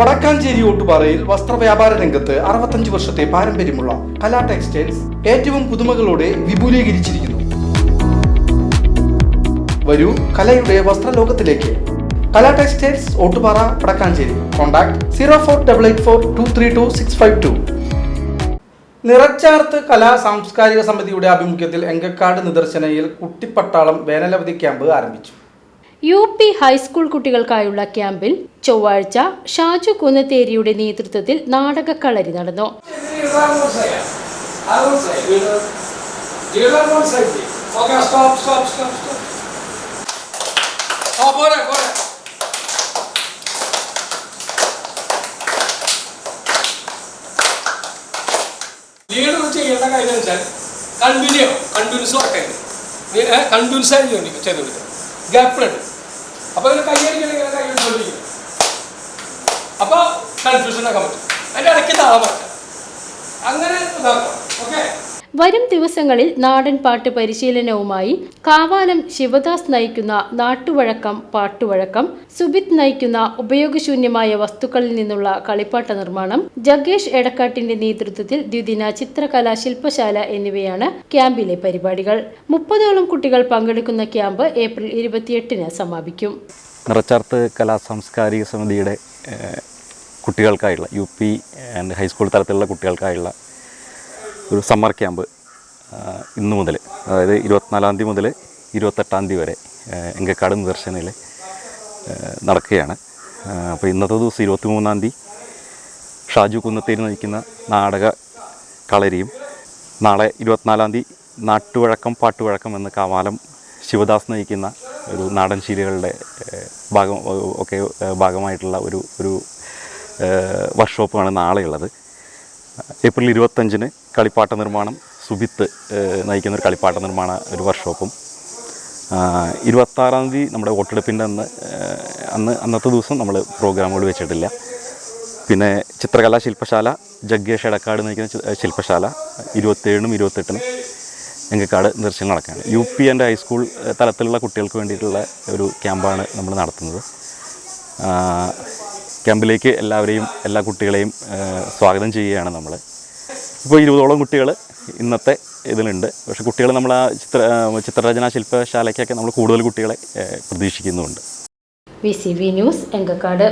വടക്കാഞ്ചേരി ഓട്ടുപാറയിൽ വസ്ത്രവ്യാപാര രംഗത്ത് അറുപത്തഞ്ച് വർഷത്തെ പാരമ്പര്യമുള്ള കലാ ടെക്സ്റ്റൈൽസ് ഏറ്റവും പുതുമകളോടെ വിപുലീകരിച്ചിരിക്കുന്നു. വരൂ കലയുടെ വസ്ത്രലോകത്തിലേക്ക്. Kala textiles Ottupara Vadakkanchery. Contact zero four double eight four two three two six five two. നിറച്ചാർത്ത് കലാ സാംസ്കാരിക സമിതിയുടെ ആഭിമുഖ്യത്തിൽ എങ്കക്കാട് നിദർശനയിൽ കുട്ടിപ്പട്ടാളം വേനലവധി ക്യാമ്പ് ആരംഭിച്ചു. യു പി ഹൈസ്കൂൾ കുട്ടികൾക്കായുള്ള ക്യാമ്പിൽ ചൊവ്വാഴ്ച ഷാജു കുന്നത്തേരിയുടെ നേതൃത്വത്തിൽ നാടകക്കളരി നടന്നു. ചെയ്യേണ്ട കാര്യം വെച്ചാൽ കണ്ടിന്യൂ കണ്ടിന്യൂസ് കണ്ടിന്യൂസ് ആയി ചെയ്തു ചെയ്തുകൊടുക്കുക ഗ്യാപ്പിലുണ്ട് അപ്പൊ ഇങ്ങനെ കൈയടിക്കണം ഇങ്ങനെ കൈയടിച്ചോണ്ടിരിക്കും അപ്പോൾ കൺഫ്യൂഷൻ ആക്കാൻ പറ്റും. അതിന്റെ ഇടയ്ക്ക് താളം അങ്ങനെ ഇതാക്കാം. ഓക്കെ വരും ദിവസങ്ങളിൽ നാടൻ പാട്ട് പരിശീലനവുമായി കാവാലം ശിവദാസ് നയിക്കുന്ന നാട്ടുവഴക്കം പാട്ടുവഴക്കം സുബിത് നയിക്കുന്ന ഉപയോഗശൂന്യമായ വസ്തുക്കളിൽ നിന്നുള്ള കളിപ്പാട്ട നിർമ്മാണം ജഗേഷ് എടക്കാട്ടിന്റെ നേതൃത്വത്തിൽ ദ്വിദിന ചിത്രകലാ ശില്പശാല എന്നിവയാണ് ക്യാമ്പിലെ പരിപാടികൾ. മുപ്പതോളം കുട്ടികൾ പങ്കെടുക്കുന്ന ക്യാമ്പ് ഏപ്രിൽ ഇരുപത്തിയെട്ടിന് സമാപിക്കും. നിറച്ചാർത്ത് കലാ സാംസ്കാരിക സമിതിയുടെ കുട്ടികൾക്കായുള്ള യു പി ആൻഡ് ഹൈസ്കൂൾ തലത്തിലുള്ള കുട്ടികൾക്കായുള്ള ഒരു സമ്മർ ക്യാമ്പ് ഇന്നു മുതൽ അതായത് ഇരുപത്തിനാലാം തീയതി മുതൽ ഇരുപത്തെട്ടാം തീയതി വരെ എങ്കക്കാട് നിദർശനയിൽ നടക്കുകയാണ്. അപ്പോൾ ഇന്നത്തെ ദിവസം ഇരുപത്തി മൂന്നാം തീയതി ഷാജു കുന്നത്തേരി നയിക്കുന്ന നാടക കളരിയും നാളെ ഇരുപത്തിനാലാം തീയതി നാട്ടുവഴക്കം പാട്ടുവഴക്കം എന്ന കാവാലം ശിവദാസ് നയിക്കുന്ന ഒരു നാടൻ ശീലുകളുടെ ഭാഗം ഒക്കെ ഭാഗമായിട്ടുള്ള ഒരു ഒരു വർക്ക്ഷോപ്പാണ് നാളെയുള്ളത്. ഏപ്രിൽ ഇരുപത്തഞ്ചിന് കളിപ്പാട്ട നിർമ്മാണം സുബിത്ത് നയിക്കുന്ന ഒരു കളിപ്പാട്ട നിർമ്മാണ ഒരു വർക്ക്ഷോപ്പും. ഇരുപത്താറാം തീയതി നമ്മുടെ വോട്ടെടുപ്പിന്റെ അന്ന് അന്ന് അന്നത്തെ ദിവസം നമ്മൾ പ്രോഗ്രാമുകൾ വെച്ചിട്ടില്ല. പിന്നെ ചിത്രകലാ ശില്പശാല ജഗ്ഗേഷ് എടക്കാട് നയിക്കുന്ന ശില്പശാല ഇരുപത്തേഴിനും ഇരുപത്തെട്ടിനും എങ്കക്കാട് നടക്കുകയാണ്. യു പി ആൻഡ് ഹൈസ്കൂൾ തലത്തിലുള്ള കുട്ടികൾക്ക് വേണ്ടിയിട്ടുള്ള ഒരു ക്യാമ്പാണ് നമ്മൾ നടത്തുന്നത്. ക്യാമ്പിലേക്ക് എല്ലാവരെയും എല്ലാ കുട്ടികളെയും സ്വാഗതം ചെയ്യുകയാണ് നമ്മൾ ഇപ്പോൾ ഇരുപതോളം കുട്ടികൾ ഇന്നത്തെ ഇതിലുണ്ട്. പക്ഷേ കുട്ടികൾ നമ്മൾ ആ ചിത്ര ചിത്രരചനാ ശില്പശാലയ്ക്കൊക്കെ നമ്മൾ കൂടുതൽ കുട്ടികളെ പ്രതീക്ഷിക്കുന്നുമുണ്ട്. V C V news Engakkad